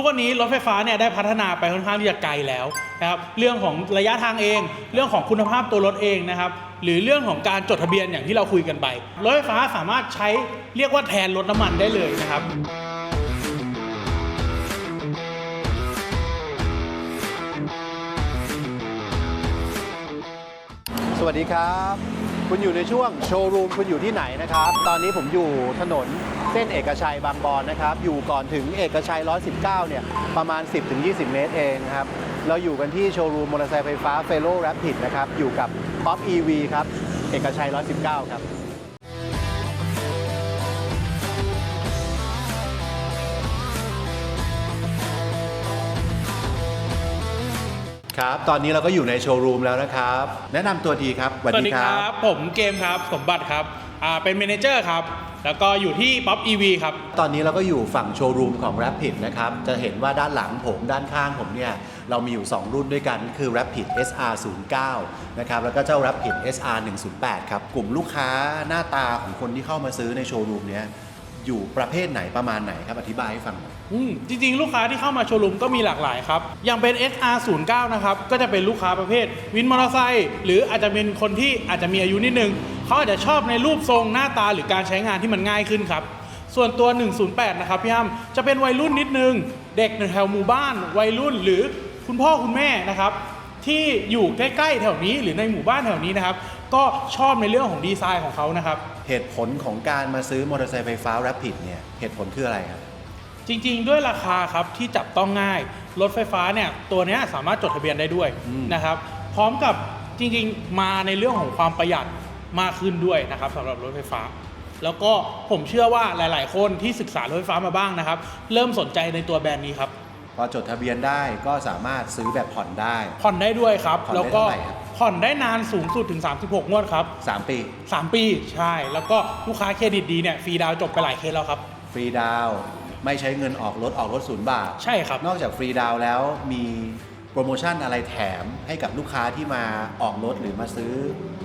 ทุกวันนี้รถไฟฟ้าเนี่ยได้พัฒนาไปค่อนข้างที่จะไกลแล้วนะครับเรื่องของระยะทางเอง เรื่องของคุณภาพตัวรถเองนะครับหรือเรื่องของการจดทะเบียนอย่างที่เราคุยกันไปรถไฟฟ้าสามารถใช้เรียกว่าแทนรถน้ำมันได้เลยนะครับสวัสดีครับ คุณอยู่ในช่วงโชว์รูมคุณอยู่ที่ไหนนะครับ ตอนนี้ผมอยู่ถนนเส้นเอกชัยบางบอนนะครับ อยู่ก่อนถึงเอกชัย 119 เนี่ย ประมาณ 10-20 เมตรเองครับ เราอยู่กันที่โชว์รูมมอเตอร์ไซค์ไฟฟ้าเฟโลแรปิดนะครับ อยู่กับท็อปอีวีครับ เอกชัย 119 ครับ ครับ ตอนนี้เราก็อยู่ในโชว์รูมแล้วนะครับ แนะนำตัวทีครับสวัสดีครับ ผมเกมครับ สมบัติครับอ่าเป็นเมเนเจอร์ครับ แล้วก็อยู่ที่ป๊อป EV ครับ ตอนนี้เราก็อยู่ฝั่งโชว์รูมของ Rapid นะครับ จะเห็นว่าด้านหลังผมด้านข้างผมเนี่ย เรามีอยู่ 2 รุ่นด้วยกันคือ Rapid SR 09นะครับ แล้วก็เจ้า Rapid SR 108ครับ กลุ่มลูกค้าหน้าตาของคนที่เข้ามาซื้อในโชว์รูมเนี้ย อยู่ประเภทไหนประมาณไหนครับอธิบายให้ฟังหน่อย อืมจริงๆ ลูกค้าที่เข้ามาโชว์รูมก็มีหลากหลายครับ อย่างเป็น SR09 นะครับ ก็จะเป็นลูกค้าประเภท วินมอเตอร์ไซค์หรืออาจจะเป็นคนที่อาจจะมีอายุนิดนึง เขาอาจจะชอบในรูปทรงหน้าตาหรือการใช้งานที่มันง่ายขึ้นครับ ส่วนตัว 108 นะครับพี่อ้ำจะเป็นวัยรุ่นนิดนึง เด็กในแถวหมู่บ้าน วัยรุ่นหรือคุณพ่อคุณแม่นะครับ ที่อยู่ใกล้ๆแถวนี้หรือในหมู่บ้านแถวนี้นะครับ ก็ชอบในเรื่องของดีไซน์ของเขานะครับ เหตุผลของการมาซื้อมอเตอร์ไซค์ไฟฟ้า Rapid เนี่ยเหตุผลคืออะไรครับ จริงๆ ด้วยราคาครับที่จับต้องง่าย รถไฟฟ้าเนี่ยตัวเนี้ยสามารถจดทะเบียนได้ด้วยอืม นะครับ พร้อมกับจริงๆ มาในเรื่องของความประหยัดมากขึ้นด้วยนะครับสำหรับรถไฟฟ้า แล้วก็ผมเชื่อว่าหลาย ๆ คนที่ศึกษารถไฟฟ้ามาบ้างนะครับ เริ่มสนใจในตัวแบรนด์นี้ครับ พอจดทะเบียนได้ก็สามารถซื้อแบบผ่อนได้ ผ่อนได้ด้วยครับ ผ่อนได้แล้วก็เท่าไหร่ครับ ผ่อนได้นานสูงสุดถึง 36 งวดครับ 3 ปี 3 ปีใช่ แล้วก็ลูกค้าเครดิตดีเนี่ยฟรีดาวน์จบไปหลายเคสแล้วครับ ฟรีดาวน์ไม่ใช้เงินออกรถออกรถศูนย์บาท ใช่ครับ นอกจากฟรีดาวน์แล้วมีโปรโมชั่นอะไรแถมให้กับลูกค้าที่มาออกรถหรือมาซื้อ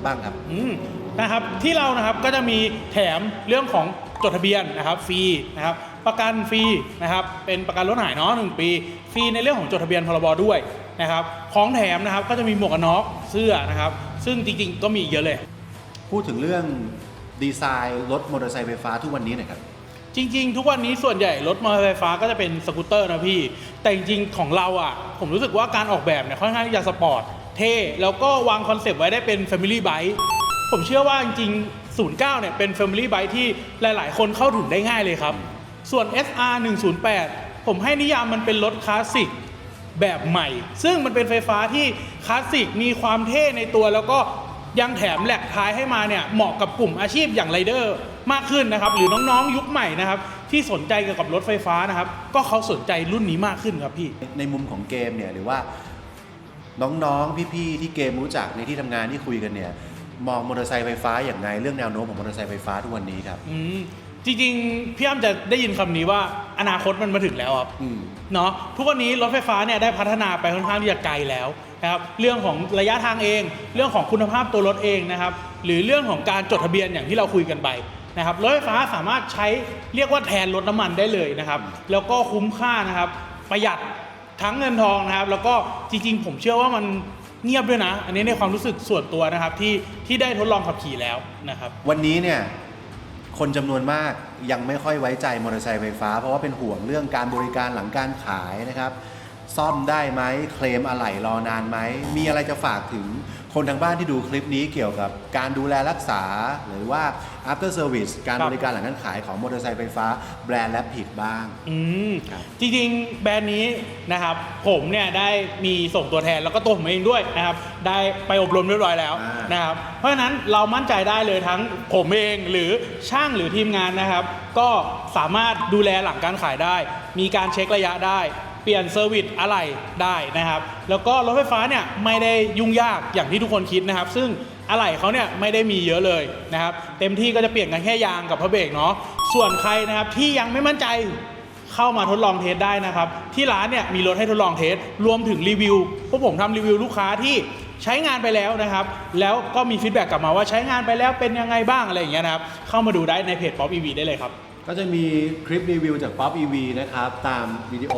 บ้างครับอืมนะครับที่เรานะครับก็จะมีแถมเรื่องของจดทะเบียนนะครับฟรีนะครับ ประกันฟรีนะครับเป็นประกันรถหายเนาะหนึ่งปีฟรีในเรื่องของจดทะเบียนพรบด้วยนะครับของแถมนะครับก็จะมีหมวกกันน็อกเสื้อนะครับ ซึ่งจริงๆก็มีอีกเยอะเลย พูดถึงเรื่องดีไซน์รถมอเตอร์ไซค์ไฟฟ้าทุกวันนี้หน่อยครับจริง ๆ ทุกวันนี้ส่วนใหญ่รถมอเตอร์ไฟฟ้าก็จะเป็นสกูตเตอร์นะพี่ แต่จริงๆของเราอะ ผมรู้สึกว่าการออกแบบเนี่ยค่อนข้างที่จะสปอร์ตเท่แล้วก็วางคอนเซปต์ไว้ได้เป็น Family Bike ผมเชื่อว่าจริงๆ09เนี่ยเป็น Family Bike ที่หลายๆ คนเข้าถึงได้ง่ายเลยครับ ส่วน SR 108 ผมให้นิยามมันเป็นรถคลาสสิกแบบใหม่ ซึ่งมันเป็นไฟฟ้าที่คลาสสิกมีความเท่ในตัวแล้วก็ยังแถมแหลกท้ายให้มาเนี่ยเหมาะกับกลุ่มอาชีพอย่างไรเดอร์มากขึ้นนะครับ หรือน้องๆยุคใหม่นะครับ ที่สนใจเกี่ยวกับรถไฟฟ้านะครับ ก็เขาสนใจรุ่นนี้มากขึ้นครับพี่ ในมุมของเกมเนี่ยหรือว่าน้องๆ พี่ๆ ที่เกมรู้จักในที่ทำงานที่คุยกันเนี่ย มองมอเตอร์ไซค์ไฟฟ้าอย่างไรเรื่องแนวโน้มของมอเตอร์ไซค์ไฟฟ้าทุกวันนี้ครับ อืม จริงๆพี่อ้ำจะได้ยินคำนี้ว่าอนาคตมันมาถึงแล้วครับอืม เนาะทุกวันนี้รถไฟฟ้าเนี่ยได้พัฒนาไปค่อนข้างที่จะไกลแล้วนะครับเรื่องของระยะทางเอง เรื่องของคุณภาพตัวรถเองนะครับหรือเรื่องของการจดทะเบียนอย่างที่เราคุยกันไปนะครับรถไฟฟ้าสามารถใช้เรียกว่าแทนรถน้ำมันได้เลยนะครับแล้วก็คุ้มค่านะครับประหยัดทั้งเงินทองนะครับแล้วก็จริงๆ ผมเชื่อว่ามันเงียบด้วยนะ อันนี้ในความรู้สึกส่วนตัวนะครับที่ที่ได้ทดลองขับขี่แล้วนะครับ วันนี้เนี่ย คนจำนวนมากยังไม่ค่อยไว้ใจมอเตอร์ไซค์ไฟฟ้า เพราะว่าเป็นห่วงเรื่องการบริการหลังการขายนะครับ ซ่อมได้ไหมเคลมอะไหล่รอนานไหม มีอะไรจะฝากถึง คนทางบ้านที่ดูคลิปนี้เกี่ยวกับการดูแลรักษาหรือว่า after service การครับบริการหลังการขายของมอเตอร์ไซค์ไฟฟ้าแบรนด์และผิดบ้าง อืมครับจริงๆแบรนด์นี้นะครับผมเนี่ยได้มีส่งตัวแทนแล้วก็ตัวผมเองด้วยนะครับได้ไปอบรมเรียบร้อยแล้วอ่าน นะครับเพราะฉะนั้นเรามั่นใจได้เลยทั้งผมเองหรือช่างหรือทีมงานนะครับ ก็สามารถดูแลหลังการขายได้ มีการเช็คระยะได้ เปลี่ยนเซอร์วิสอะไรได้นะครับ แล้วก็รถไฟฟ้าเนี่ยไม่ได้ยุ่งยากอย่างที่ทุกคนคิดนะครับ ซึ่งอะไหล่เขาเนี่ยไม่ได้มีเยอะเลยนะครับ เต็มที่ก็จะเปลี่ยนกันแค่ยางกับพระเบรกเนาะส่วนใครนะครับที่ยังไม่มั่นใจเข้ามาทดลองเทสได้นะครับ ที่ร้านเนี่ยมีรถให้ทดลองเทสรวมถึงรีวิวพวกผมทำรีวิวลูกค้าที่ใช้งานไปแล้วนะครับ แล้วก็มีฟีดแบ็กกลับมาว่าใช้งานไปแล้วเป็นยังไงบ้างอะไรอย่างเงี้ยนะครับ เข้ามาดูได้ในเพจ Pop EV ได้เลยครับ ก็จะมีคลิปรีวิวจาก Pop EV นะครับ ตามวิดีโอ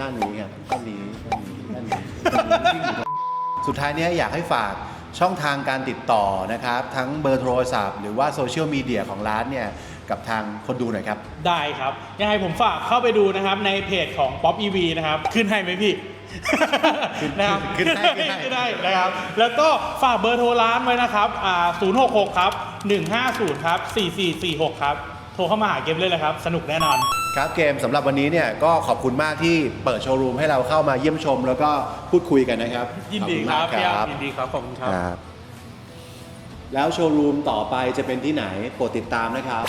ด้านนี้ครับด้านนี้ด้านนี้ด้านนี้ด้านนี้ที่อยู่ตรงสุดท้ายเนี้ยอยากให้ฝากช่องทางการติดต่อนะครับ ทั้งเบอร์โทรศัพท์ หรือว่าโซเชียลมีเดียของร้านเนี่ย กับทางคนดูหน่อยครับ ได้ครับ ยังไงผมฝากเข้าไปดูนะครับในเพจของ Pop EV นะครับ ขึ้นให้ไหมพี่ นะครับขึ้นให้ขึ้นให้ขึ้นให้นะครับ แล้วก็ฝากเบอร์โทรร้านไว้นะครับอ่า066 ครับ 150 ครับ 4446 ครับ โทรเข้ามาหาเกมเลยเลยครับ สนุกแน่นอน ครับเกมสำหรับวันนี้เนี่ยก็ขอบคุณมากที่เปิดโชว์รูมให้เราเข้ามาเยี่ยมชม แล้วก็พูดคุยกันนะครับยินดีคขรัอบบคุณพี่มากอ้ํครับยินดีครับขอบคุณครับครับ แล้วโชว์รูมต่อไปจะเป็นที่ไหนโปรดติดตามนะครับ